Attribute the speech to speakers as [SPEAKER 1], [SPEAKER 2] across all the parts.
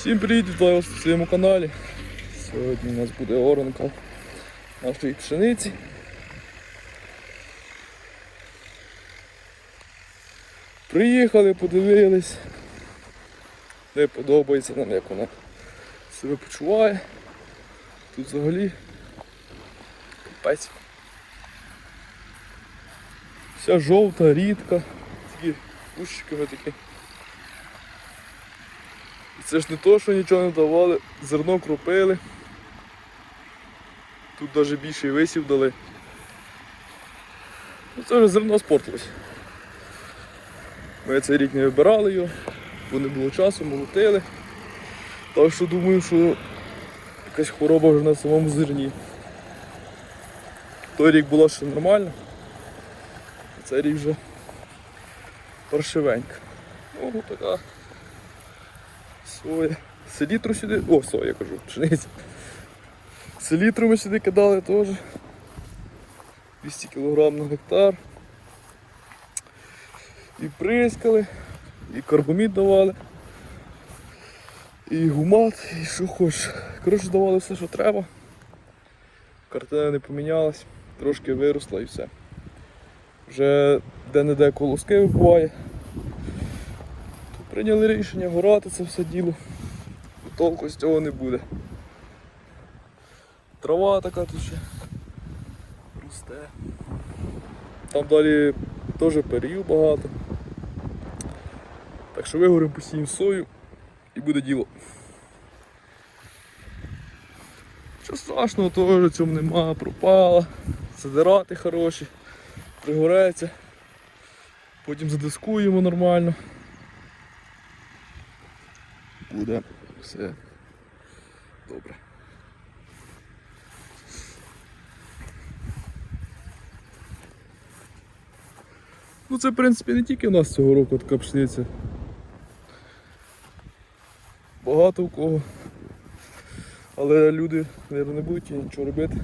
[SPEAKER 1] Всім привіт, вітаю вас на своєму каналі. Сьогодні у нас буде оранка нашої пшениці. Приїхали, подивились. Не подобається нам, як вона себе почуває. Тут взагалі капець. Вся жовта, рідка, такі кущиками такі. Це ж не то, що нічого не давали, зерно кропили. Тут навіть більший висів дали. Ну це вже зерно спортилось. Ми цей рік не вибирали його, бо не було часу, молотили. Так що думаю, що якась хвороба вже на самому зерні. Той рік була ще нормально, а цей рік вже паршивенька. Ну, така Соя. Селітру сюди. О, соя кажу, пшениця. Селітру ми сюди кидали теж. 200 кг на гектар. І прискали, і карбомід давали, і гумат, і що хочеш. Коротше, давали все, що треба. Картина не помінялась, трошки виросла і все. Вже де-не-де колоски вибуває. Прийняли рішення горати це все діло. Толку з цього не буде. Трава така тут ще росте. Там далі теж перію багато. Так що вигоримо посіємо сою і буде діло. Що страшного, теж цьому нема, пропала. Задирати хороші, пригореться. Потім задискуємо нормально буде все добре. Ну це в принципі не тільки у нас цього року така пшениця. Багато у кого. Але люди, мабуть, не будуть нічого робити.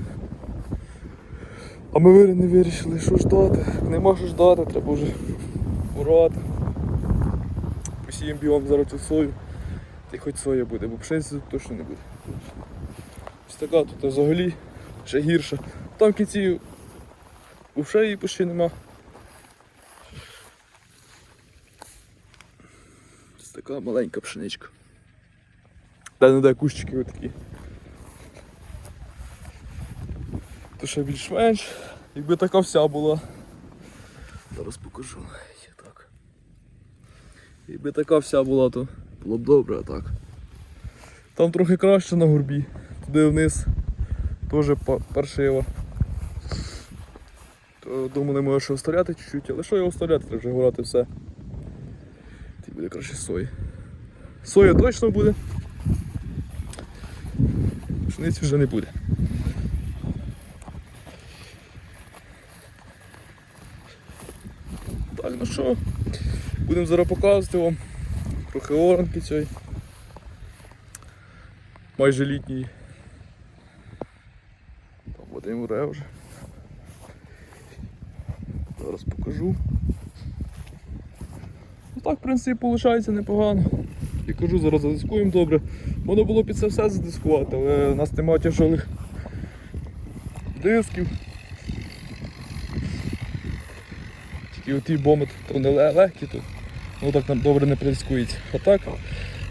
[SPEAKER 1] А ми не вирішили, що ждати. Нема що ждати, треба вже урати. Посіємо бігом зараз цю сою. Та й хоч соя буде, бо пшениці тут точно не буде. Ось така тут взагалі ще гірша. Там кінці взагалі її почти нема. Ось така маленька пшеничка. Де не де кущики отакі. То ще більш-менш, якби така вся була. Зараз покажу. Якби така вся була, то було б добре, а так. Там трохи краще на горбі, туди вниз теж паршиво. Думаю, не можу ще оставляти чуть-чуть, але що його оставляти, треба вже горати все. Ті буде краще сої. Соя точно буде. Пшениці вже не буде. Так, ну що, будемо зараз показувати вам трохи оранки цієї. Майже літній. Там один уре вже. Зараз покажу. Ну так, в принципі, виходить непогано. Я кажу, зараз задискуємо добре. Можна було під це все задискувати, але у нас немає тяжелих дисків. Тільки оті бомби то не ле- легкі, то ну так добре не придискується. А так,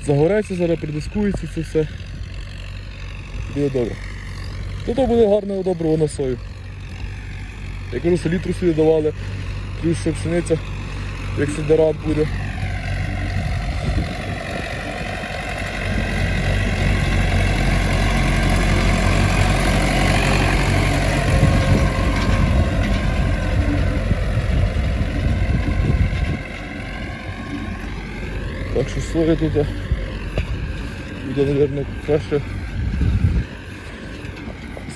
[SPEAKER 1] загореться, зараз придискується це все. Буде добре. То то буде гарне доброго на сою. Я кажу, літру сюди давали, плюс ще пшениця, як сидерат буде. Так що соя тут буде, мабуть, краще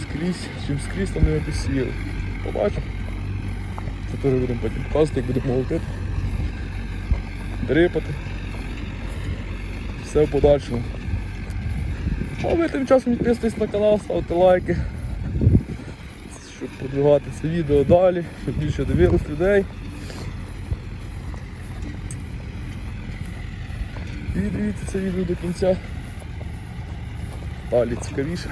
[SPEAKER 1] скрізь, чим скрізь там не якось сіяли. Побачимо. Це будемо потім показувати, як будемо молотити. Дрипати. Все в подальшому. А ви тим часом підписуйтесь на канал, ставте лайки. Щоб продвигати це відео далі, щоб більше дивилось людей. І дивіться це відео до кінця. далі цікавіше.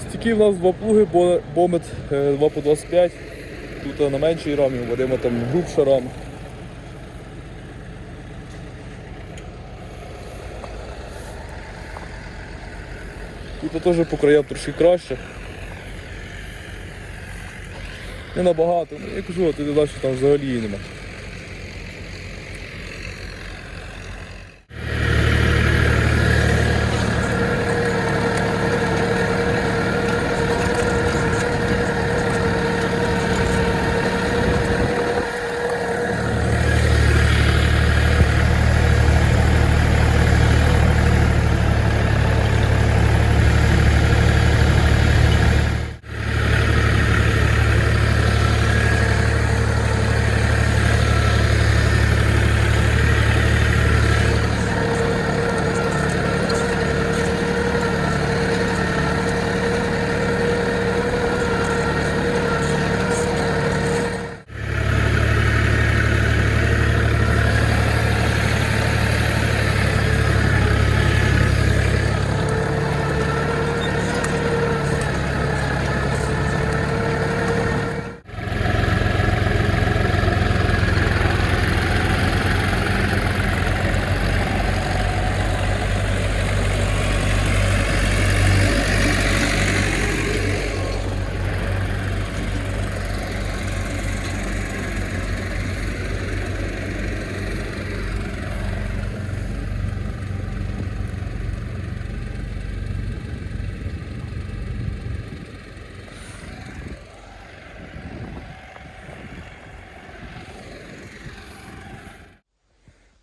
[SPEAKER 1] Стільки в нас два плуги, бо- бомет е, 2 по 25. Тут е, на меншій рамі, Вадима там грубша рама. Тут теж по краям трошки краще. Не набагато, ну я кажу, а ти далі там взагалі нема.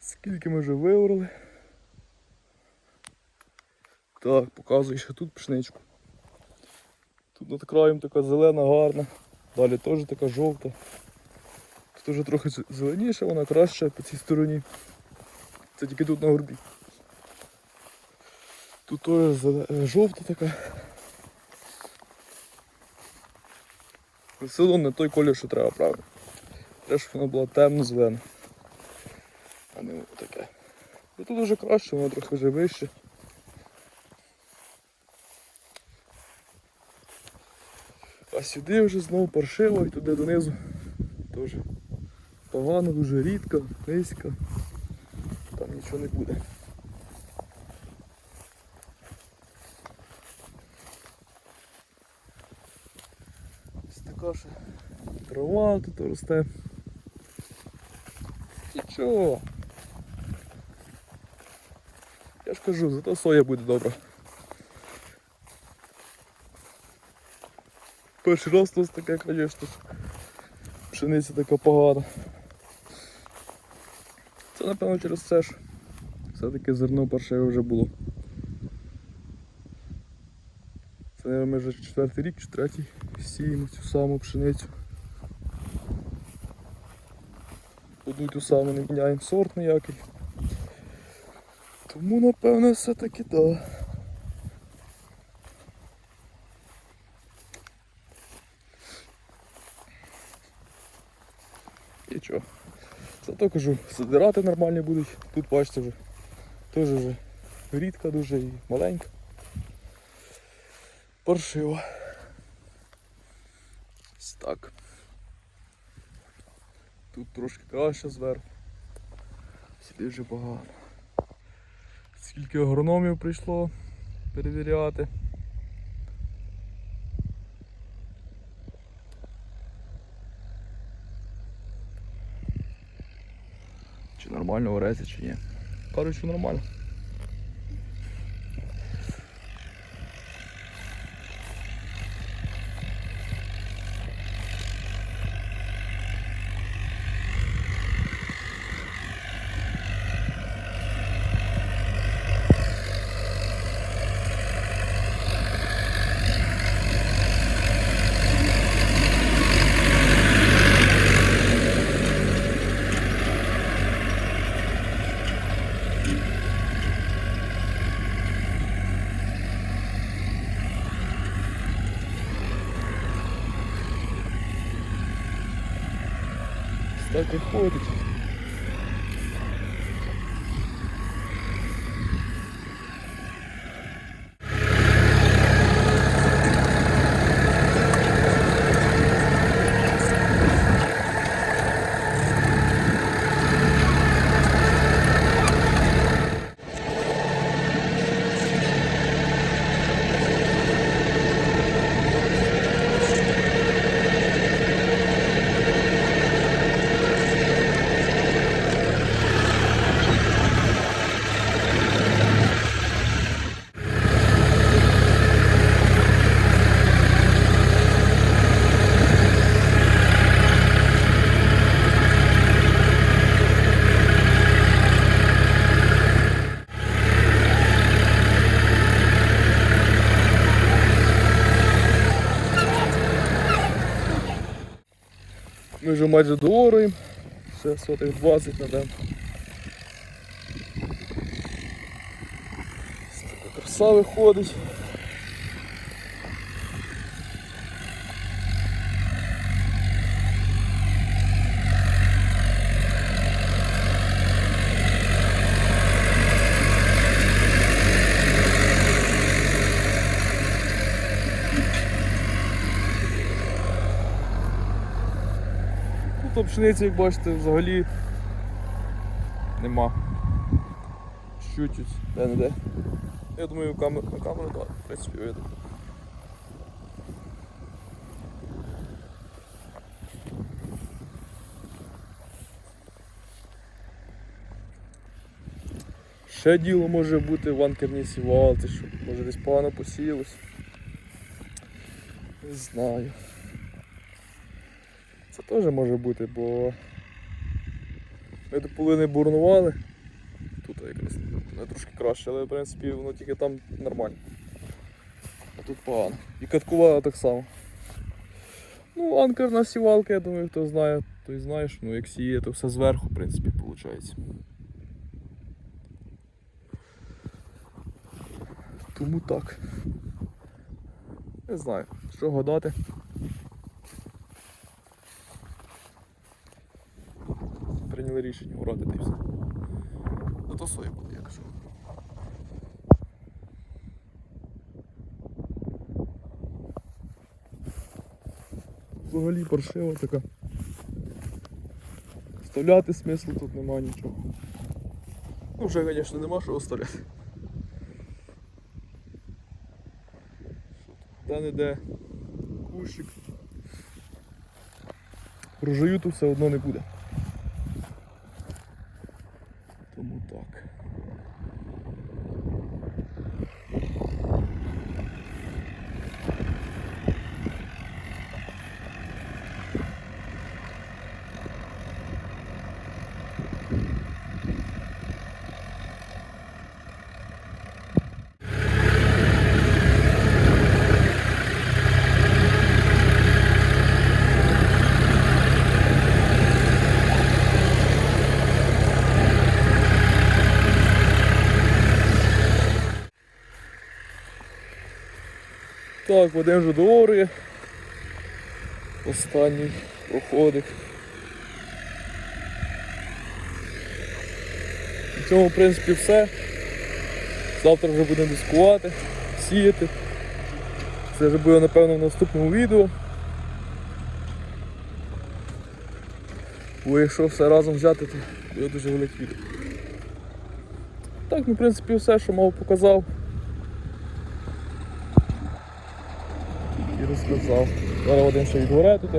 [SPEAKER 1] Скільки ми вже виорали. Так, показую ще тут пшеничку. Тут над краєм така зелена, гарна. Далі теж така жовта. Тут вже трохи зеленіша, вона краще по цій стороні. Це тільки тут на горбі. Тут теж е, жовта така. Одно не той колір, що треба, правильно. Треба, щоб вона була темно-зелена. Не таке. Ну тут вже краще, воно трохи вже вище. А сюди вже знову паршиво і туди донизу теж погано, дуже рідко, низько. Там нічого не буде. Ось така ж трава тут росте. Нічого. Я ж кажу, зато соя буде добра. Перший раз нас таке, звісно. Пшениця така погана. Це напевно через це ж. Все-таки зерно паршиве вже було. Це наверное, ми вже четвертий рік чи третій сіємо цю саму пшеницю. Одну ту саму не міняємо сорт ніякий. Тому напевно все-таки так. І чого? Зато кажу, задирати нормальні будуть. Тут бачите вже. Теж вже рідка дуже і маленька. Паршиво. Так. Тут трошки краще зверху. Сюди вже погано. Скільки агрономів прийшло перевіряти. Чи нормально в чи ні. Кажуть, що нормально. Так виходить. Ми вже майже дооруємо. Ще сотих 20 надам. Ось Така краса виходить. Тут пшениці, як бачите, взагалі нема. Чуть-чуть, де не де. Я думаю, камер, на камеру, так, в принципі, видно. Ще діло може бути в анкерній сівалці, що може десь погано посіялось. Не знаю. Теж може бути, бо ми до полини бурнували. Тут якраз не трошки краще, але в принципі воно тільки там нормально. А тут погано. І каткувала так само. Ну, анкерна сівалка, я думаю, хто знає, той знає, що ну, як сіє, то все зверху, в принципі, виходить. Тому так. Не знаю, що гадати. Прийняли рішення уродити все. Ну то своє буде, я кажу. Взагалі паршива така. Вставляти смислу тут нема нічого. Ну вже, звісно, нема що оставляти. Та не де кущик. Врожаю тут все одно не буде. Тому так. Так, Вадим вже доорює. Останній проходик. На цьому, в принципі, все. Завтра вже будемо дискувати, сіяти. Це вже буде, напевно, в наступному відео. Бо якщо все разом взяти, то буде дуже велике відео. Так, ну, в принципі, все, що мав показав. І. Зараз один ще відгоре тут.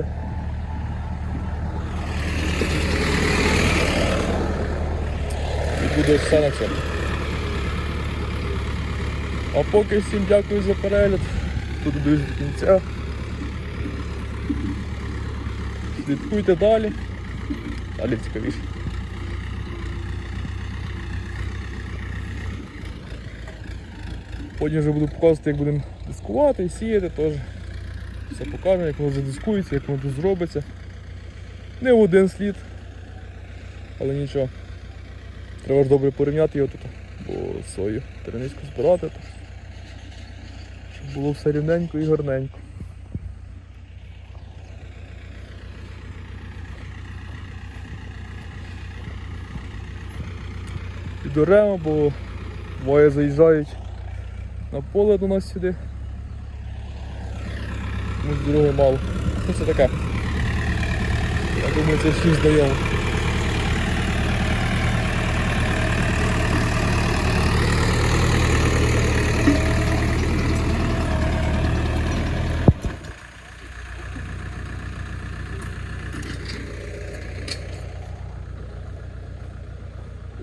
[SPEAKER 1] І буде все на цьому. А поки всім дякую за перегляд. Тут до кінця. Слідкуйте далі. Далі цікавіше. Потім вже буду показувати, як будемо дискувати і сіяти теж все покажемо, як воно задискується, як воно тут зробиться. Не в один слід, але нічого. Треба ж добре порівняти його тут, бо сою тереничку збирати, то, щоб було все рівненько і гарненько. Підоремо, бо двоє заїжджають на поле до нас сюди. Комусь дороги мало. Ну це таке. Я думаю, це всім знайомо.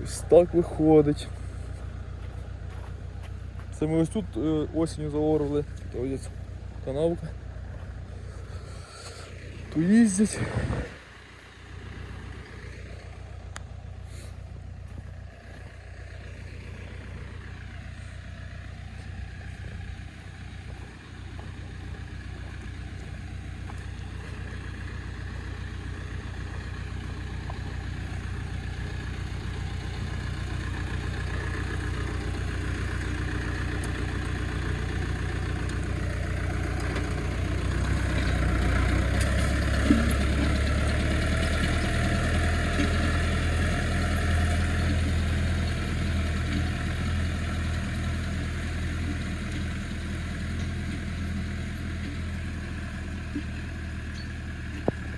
[SPEAKER 1] Ось так виходить. Це ми ось тут е, осінню заорали, то ось канавка. Їздять.